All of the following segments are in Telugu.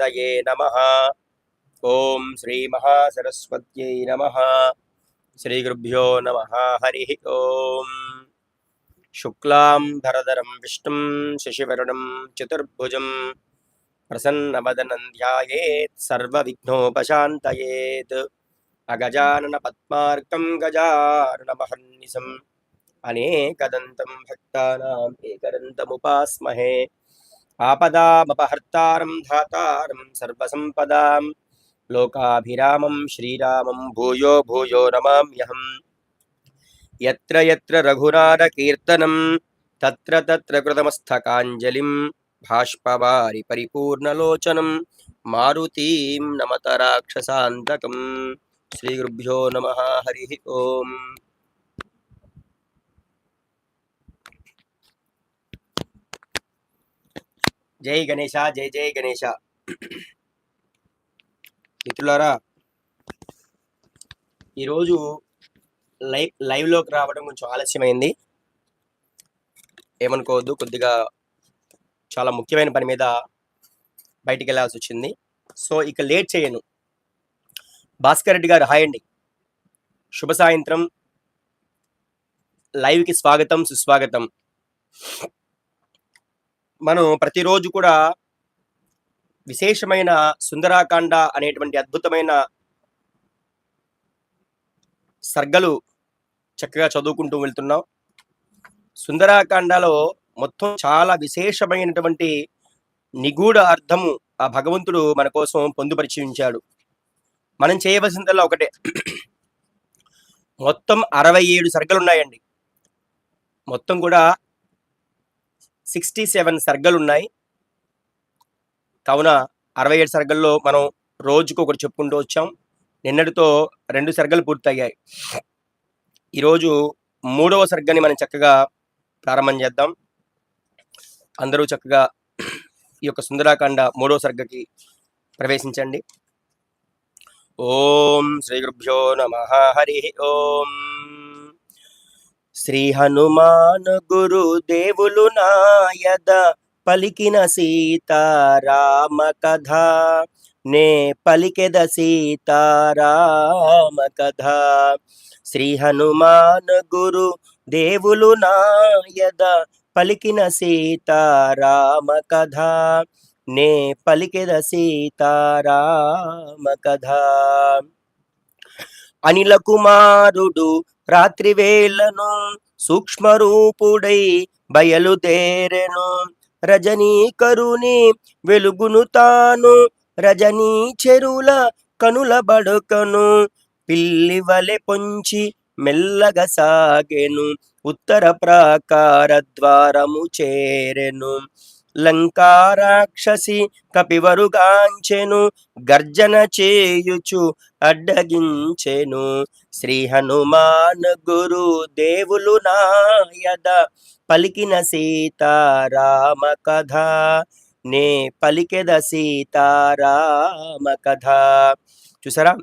गणपतये नमः। ॐ श्रीमहासरस्वत्यै नमः। श्रीगुरुभ्यो नमः। हरिः ॐ शुक्लां धरधरं विष्णुं शशिवरुणं चतुर्भुजं प्रसन्नवदनं ध्यायेत् सर्वविघ्नोपशान्तयेत्। अगजाननपद्मार्कं गजाननमहर्निशम् अनेकदन्तं भक्तानाम् एकदन्तमुपास्महे ఆపదామపహర్తారం ధాతారం సర్వసంపదాం లోకాభిరామం శ్రీరామం భూయో భూయో నమామ్యహం ఎత్ర యత్ర రఘునాథకీర్తనం తత్ర తత్ర కృతమస్తకాంజలిం భాష్పవారి పరిపూర్ణలోచనం మారుతీం నమత రాక్షసాంతకం శ్రీ గురుభ్యో నమ హరి ఓం జై గణేష జై జై గణేష మిత్రులారా ఈరోజు లైవ్ లైవ్లోకి రావడం కొంచెం ఆలస్యమైంది. ఏమనుకోవద్దు కొద్దిగా చాలా ముఖ్యమైన పని మీద బయటికి వెళ్ళాల్సి వచ్చింది సో ఇక లేట్ చేయను. భాస్కర్ రెడ్డి గారు హాయ్ అండి. శుభ సాయంత్రం. లైవ్కి స్వాగతం సుస్వాగతం. మనం ప్రతిరోజు కూడా విశేషమైన సుందరాకాండ అనేటువంటి అద్భుతమైన సర్గలు చక్కగా చదువుకుంటూ వెళ్తున్నాం. సుందరాకాండలో మొత్తం చాలా విశేషమైనటువంటి నిగూఢ అర్థము ఆ భగవంతుడు మన కోసం పొందుపరిచి ఉంచాడు మనం చేయవలసిందల్లా ఒకటే. మొత్తం అరవై ఏడు సర్గలు ఉన్నాయండి మొత్తం కూడా సిక్స్టీ సెవెన్ సర్గలు ఉన్నాయి కావున అరవై ఏడు సర్గల్లో మనం రోజుకు ఒకటి చెప్పుకుంటూ వచ్చాం. నిన్నటితో రెండు సర్గలు పూర్తయ్యాయి. ఈరోజు మూడవ సర్గని మనం చక్కగా ప్రారంభం చేద్దాం. అందరూ చక్కగా ఈ యొక్క సుందరాకాండ మూడవ సర్గకి ప్రవేశించండి. ఓం శ్రీ గురుభ్యో నమ హరి ఓం. శ్రీ హనుమాన్ గురు దేవులు నాయద పలికిన సీతారామ కథ. నే పలికెద సీతారామ కథ. శ్రీ హనుమాన్ గురు దేవులు నాయద పలికిన సీతారామ కథ. నే పలికెద సీతారామ కథ. అనిల కుమారుడు రాత్రి వేళను సూక్ష్మరూపుడై బయలుదేరెను. రజనీకరుని వెలుగును తాను రజనీ చెరువుల కనుల బడుకను పిల్లి వలె పొంచి మెల్లగా సాగెను ఉత్తర ప్రాకార ద్వారము చేరెను. లంకారాక్షసి కపివరుగాంచెను గర్జన చేయుచు అడ్డగించెను. శ్రీ హనుమాన్ గురు దేవులు నాయద పలికిన సీతారామ కథ. నే పలికెద సీతారామ కథ. చూసారా?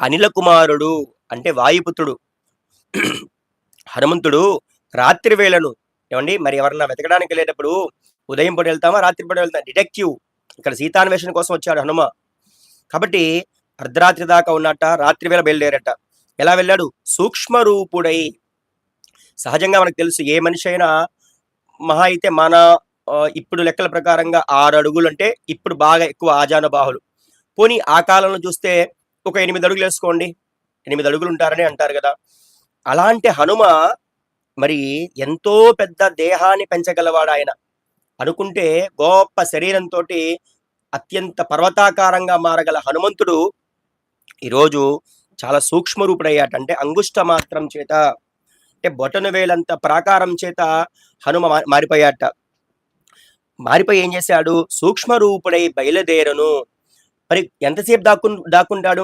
అనిల కుమారుడు అంటే వాయుపుత్రుడు. హనుమంతుడు రాత్రి వేళను ఏమండి? మరి ఎవరన్నా వెతకడానికి వెళ్ళేటప్పుడు ఉదయం పూట వెళ్తామా రాత్రి పూట వెళ్తామా? డిటెక్టివ్. ఇక్కడ సీతాన్వేషణ కోసం వచ్చాడు హనుమ. కాబట్టి అర్ధరాత్రి దాకా ఉన్నట్ట రాత్రి వేళ బయలుదేరట. ఎలా వెళ్ళాడు? సూక్ష్మ రూపుడై సహజంగా మనకు తెలుసు ఏ మనిషి అయినా మహా అయితే మన ఇప్పుడు లెక్కల ప్రకారంగా ఆరు అడుగులు అంటే ఇప్పుడు బాగా ఎక్కువ ఆజానుబాహులు. పోనీ ఆ కాలంలో చూస్తే ఒక ఎనిమిది అడుగులు వేసుకోండి. ఎనిమిది అడుగులు ఉంటారని అంటారు కదా. అలాంటి హనుమ మరి ఎంతో పెద్ద దేహాన్ని పెంచగలవాడు ఆయన. అనుకుంటే గొప్ప శరీరంతో అత్యంత పర్వతాకారంగా మారగల హనుమంతుడు ఈరోజు చాలా సూక్ష్మరూపుడయ్యాట. అంటే అంగుష్ట మాత్రం చేత అంటే బొటను వేలంత ప్రాకారం చేత హనుమ మా- మారిపోయాట. మారిపోయి ఏం చేశాడు? సూక్ష్మరూపుడై బయలుదేరను. మరి ఎంతసేపు దాక్కు దాక్కుంటాడు?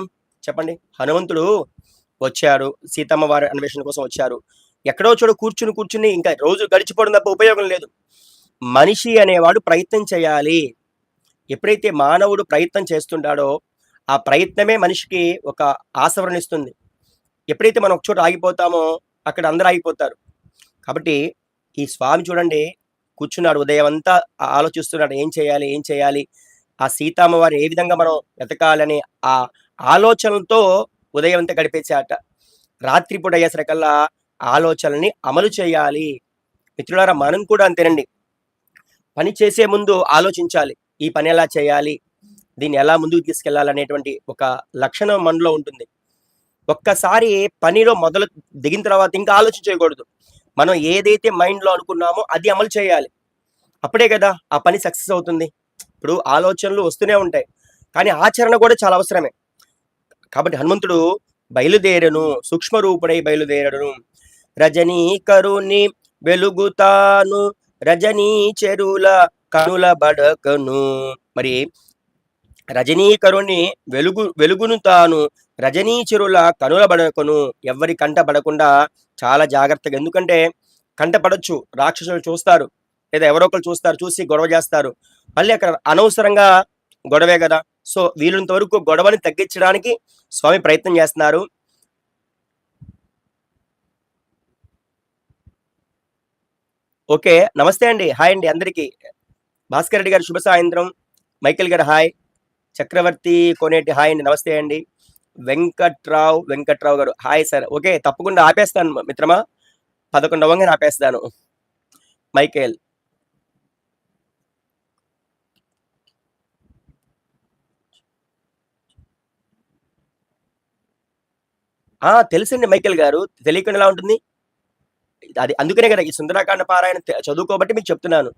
చెప్పండి. హనుమంతుడు వచ్చాడు. సీతమ్మ వారి అన్వేషణ కోసం వచ్చారు. ఎక్కడో చోట కూర్చుని కూర్చుని ఇంకా రోజు గడిచిపోవడం తప్ప ఉపయోగం లేదు. మనిషి అనేవాడు ప్రయత్నం చేయాలి. ఎప్పుడైతే మానవుడు ప్రయత్నం చేస్తుంటాడో ఆ ప్రయత్నమే మనిషికి ఒక ఆశవరణిస్తుంది ఎప్పుడైతే మనం ఒక చోట ఆగిపోతామో అక్కడ అందరూ ఆగిపోతారు. కాబట్టి ఈ స్వామి చూడండి కూర్చున్నాడు ఉదయం అంతా ఆ- ఆలోచిస్తున్నాడు ఏం చేయాలి ఏం చేయాలి? ఆ సీతామ్మవారిని ఏ విధంగా మనం వెతకాలని ఆ ఆలోచనలతో ఉదయం అంతా గడిపేసాట రాత్రిపూట అయ్యేసరికల్లా ఆలోచనల్ని అమలు చేయాలి. మిత్రులారా మనం కూడా అంతేనండి. పని చేసే ముందు ఆలోచించాలి. ఈ పని ఎలా చేయాలి? దీన్ని ఎలా ముందుకు తీసుకెళ్ళాలనేటువంటి ఒక లక్షణం మనలో ఉంటుంది. ఒక్కసారి పనిలో మొదలు దిగిన తర్వాత ఇంకా ఆలోచించకూడదు మనం ఏదైతే మైండ్లో అనుకున్నామో అది అమలు చేయాలి. అప్పుడే కదా ఆ పని సక్సెస్ అవుతుంది. ఇప్పుడు ఆలోచనలు వస్తూనే ఉంటాయి. కానీ ఆచరణ కూడా చాలా అవసరమే. కాబట్టి హనుమంతుడు బయలుదేరను సూక్ష్మ రూపుడై బయలుదేరను రజనీకరుని వెలుగుతాను రజనీ చెరుల కనుల బడకను. మరి రజనీకరుని వెలుగు వెలుగును తాను రజనీ చెరుల కనుల బడకను. ఎవరి కంట పడకుండా చాలా జాగ్రత్తగా ఎందుకంటే కంట పడచ్చు రాక్షసులు చూస్తారు లేదా ఎవరో ఒకరు చూస్తారు చూసి గొడవ చేస్తారు. మళ్ళీ అక్కడ అనవసరంగా గొడవే కదా. సో వీలున్నంత వరకు గొడవని తగ్గించడానికి స్వామి ప్రయత్నం చేస్తున్నారు. ఓకే నమస్తే అండి. హాయ్ అండి అందరికీ. భాస్కర్ రెడ్డి గారు శుభ సాయంత్రం. మైకేల్ గారు హాయ్. చక్రవర్తి కోనేటి హాయ్ అండి నమస్తే అండి. వెంకట్రావు వెంకట్రావు గారు హాయ్ సార్. ఓకే తప్పకుండా ఆపేస్తాను మిత్రమా? పదకొండు అవ్వగానే ఆపేస్తాను. మైకేల్. తెలుసండి మైకేల్ గారు. తెలియకుండా ఎలా ఉంటుంది? అది అందుకనే కదా ఈ సుందరకాండ పారాయణ చదువుకోబట్టి మీకు చెప్తున్నాను.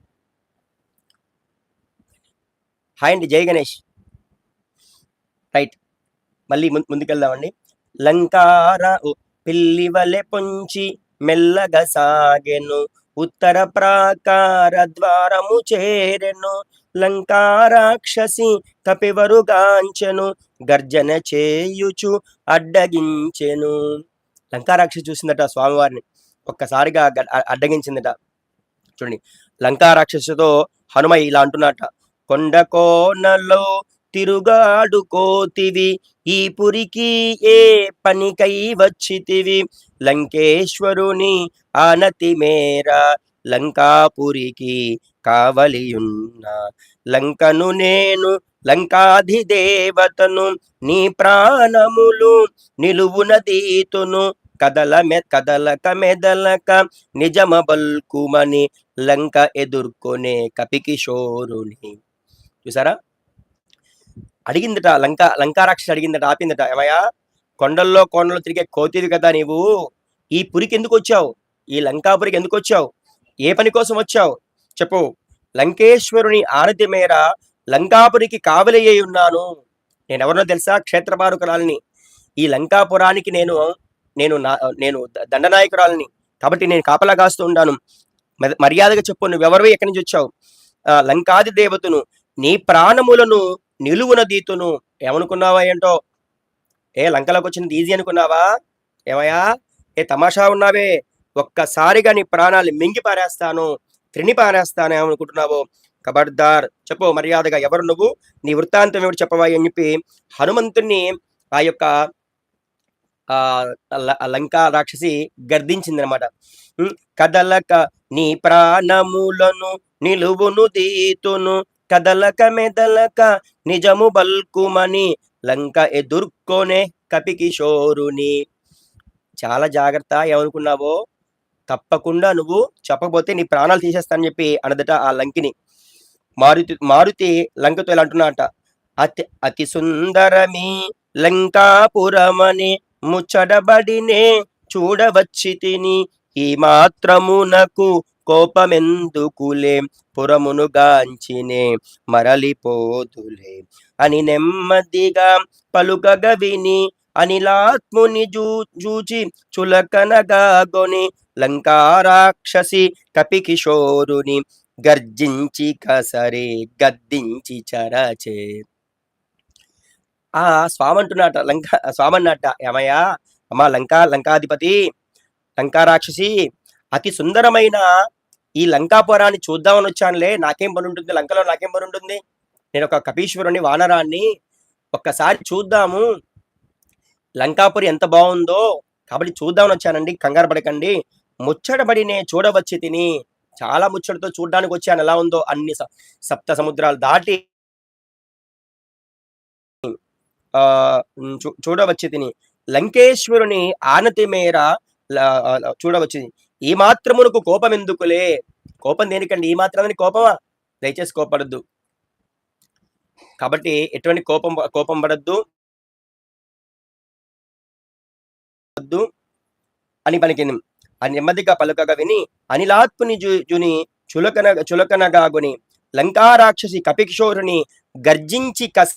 హాయ్ అండి జై గణేష్. రైట్. మళ్ళీ ముందు ముందుకెళ్దామండి. లంకార పిల్లి వలె పొంచి మెల్లగా సాగెను. ఉత్తర ప్రాకార ద్వారము చేరెను. లంకారాక్షసి కపివరుగాంచెను గర్జన చేయుచు అడ్డగించెను. లంకారాక్షసి చూసిందట స్వామివారిని. ఒక్కసారిగా అడ్డగించిందిట. చూడండి. లంకా రాక్షసుతో హనుమ ఇలా అంటున్నట. కొండ కోనలో తిరుగాడుకోతివి ఈ పురికి ఏ పనికై వచ్చితివి? లంకేశ్వరుని ఆనతి మేర లంకాపురికి కావలియున్న. లంకను నేను లంకాధిదేవతను నీ ప్రాణములు నిలువున దీతును కదల మె కదలక మెదలక నిజమ బల్కుమని లంక ఎదుర్కొనే కపికిషోరుని చూసారా? అడిగిందట లంక లంకారాక్షసి అడిగిందట ఆపిందట ఏమయ్యా? కొండల్లో కొండలు తిరిగే కోతిది కదా నీవు? ఈ పురికి ఎందుకు వచ్చావు? ఈ లంకాపురికి ఎందుకు వచ్చావు? ఏ పని కోసం వచ్చావు? చెప్పు. లంకేశ్వరుని ఆరతి మేర లంకాపురికి కావలి ఉన్నాను. నేను ఎవరినో తెలుసా? క్షేత్రపారుకురాలని. ఈ లంకాపురానికి నేను నేను నా నేను దండనాయకురాలని దండనాయకురాలిని. కాబట్టి నేను కాపలా కాస్తూ ఉంటాను మర్యాదగా చెప్పు నువ్వెవరు ఎక్కడి నుంచి వచ్చావు? లంకాది దేవతను నీ ప్రాణములను నిలువున దీతును ఏమనుకున్నావా ఏంటో? ఏ లంకలోకి వచ్చినది ఈజీ అనుకున్నావా? ఏమయ్యా? ఏ తమాషా ఉన్నావే? ఒక్కసారిగా నీ ప్రాణాలు మింగి పారేస్తాను త్రిని పారేస్తాను ఏమనుకుంటున్నావు? కబర్దార్ చెప్పు మర్యాదగా ఎవరు నువ్వు? నీ వృత్తాంతం ఎవరు చెప్పవా అని చెప్పి హనుమంతుణ్ణి ఆ యొక్క లంకా రాక్షసి గర్దించిందనమాట. కదలక నీ ప్రాణములను నిలువును తీతును కదలక మెదలక నిజము బల్కుమని లంక ఎదుర్కొనే కపికిషోరుని. చాలా జాగ్రత్త ఏమనుకున్నావో? తప్పకుండా నువ్వు చెప్పకపోతే నీ ప్రాణాలు తీసేస్తానని చెప్పి అనదట ఆ లంకిని. మారుతి మారుతి లంకతో ఇలా అంటున్నట అతి అతి సుందరమి లంకాపురమని ముచ్చడబడినే చూడవచ్చి తిని ఈ మాత్రమునకు కోపమెందుకులే? పురమును గాంచినే మరలిపోదులే. అని నెమ్మదిగా పలుకగ విని అనిలాత్ముని జూ జూచి చులకనగాగొని లంకారాక్షసి కపికిషోరుని గర్జించి కసరే గద్దించి చరచే. ఆ స్వామి అంటున్నాట లంక స్వామి అన్నట్ట ఏమయ్యా? అమ్మా లంకా లంకాధిపతి లంకా రాక్షసి అతి సుందరమైన ఈ లంకాపురాన్ని చూద్దామని వచ్చానులే. నాకేం పని ఉంటుంది లంకలో నాకేం పని ఉంటుంది నేను ఒక కపీశ్వరుని వానరాన్ని ఒక్కసారి చూద్దాము. లంకాపురి ఎంత బాగుందో కాబట్టి చూద్దామని వచ్చానండి. కంగారు పడకండి. ముచ్చటబడి నే చూడవచ్చి తిని. చాలా ముచ్చటతో చూడడానికి వచ్చాను. ఎలా ఉందో అన్ని సప్త సముద్రాలు దాటి ఆ చూడవచ్చి తిని లంకేశ్వరుని ఆనతి మేర చూడవచ్చు ఈ మాత్రమునకు కోపం ఎందుకులే కోపం దేనికండి? ఈ మాత్రమని కోపమా? దయచేసి కోపడద్దు. కాబట్టి ఎటువంటి కోపం కోపం పడద్దు. అని పనికి నెమ్మదిగా పలుకగా విని అనిలాత్ముని జుని చులకన చులకనగాగుని లంకారాక్షసి కపికిషోరుని గర్జించి కసి